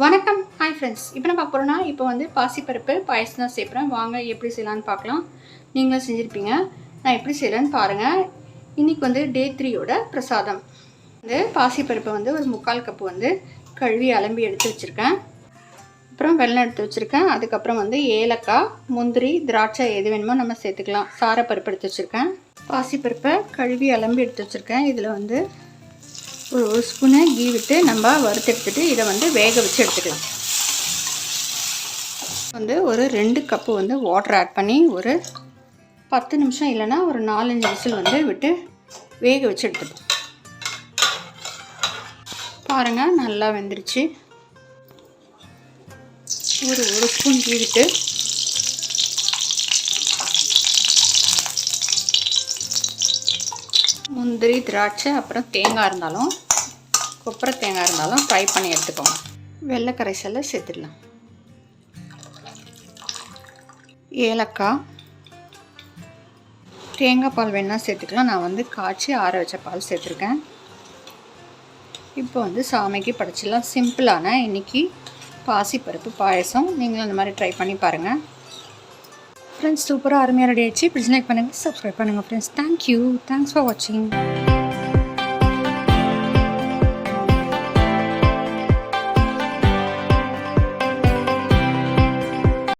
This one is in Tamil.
வணக்கம். ஹாய் ஃப்ரெண்ட்ஸ் இப்போ நான் பார்க்க போகிறோன்னா இப்போ வந்து பாசிப்பருப்பு பாயசம் தான் சேர்க்குறேன் வாங்க எப்படி செய்யலான்னு பார்க்கலாம். நீங்களும் செஞ்சுருப்பீங்க. நான் எப்படி செய்யலான்னு பாருங்கள் இன்றைக்கி வந்து டே த்ரீயோட பிரசாதம். வந்து பாசிப்பருப்பை வந்து ஒரு முக்கால் கப்பு வந்து கழுவி அலம்பி எடுத்து வச்சுருக்கேன். அப்புறம் வெள்ளம் எடுத்து வச்சுருக்கேன். அதுக்கப்புறம் வந்து ஏலக்காய் முந்திரி திராட்சை எது வேணுமோ நம்ம சேர்த்துக்கலாம். சாரப்பருப்பு எடுத்து வச்சுருக்கேன். பாசிப்பருப்பை கழுவி அலம்பி எடுத்து வச்சுருக்கேன். இதில் வந்து ஒரு ஒரு ஸ்பூனு கீ விட்டு நம்ம வறுத்தெடுத்துட்டு இதை வந்து வேக வச்சு எடுத்துக்கலாம். வந்து ஒரு ரெண்டு கப்பு வந்து வாட்டர் ஆட் பண்ணி ஒரு பத்து நிமிஷம் இல்லைன்னா ஒரு நாலஞ்சு விசில் வந்து விட்டு வேக வச்சு எடுத்துப்போம் பாருங்கள் நல்லா வெந்துருச்சு. ஒரு ஒரு ஸ்பூன் கீ விட்டு முந்திரி திராட்சை அப்புறம் தேங்காய் இருந்தாலும் கொப்பரை தேங்காய் இருந்தாலும் ஃப்ரை பண்ணி எடுத்துக்கோங்க. வெள்ளை கரைசலில் சேர்த்துடலாம். ஏலக்காய். தேங்காய் பால் வேணால் சேர்த்துக்கலாம். நான் வந்து காய்ச்சி ஆற வச்ச பால் சேர்த்துருக்கேன். இப்போ வந்து சாமிக்கு படைச்சிடலாம். சிம்பிளான இன்றைக்கி பாசிப்பருப்பு பாயசம். நீங்களும் அந்த மாதிரி ட்ரை பண்ணி பாருங்கள் ஃப்ரெண்ட்ஸ் சூப்பராக அருமையாக ரெடி ஆயிடுச்சு. ப்ளீஸ் லைக் பண்ணுங்கள் சப்ஸ்கிரைப் பண்ணுங்கள் friends thank you thanks for வாட்சிங்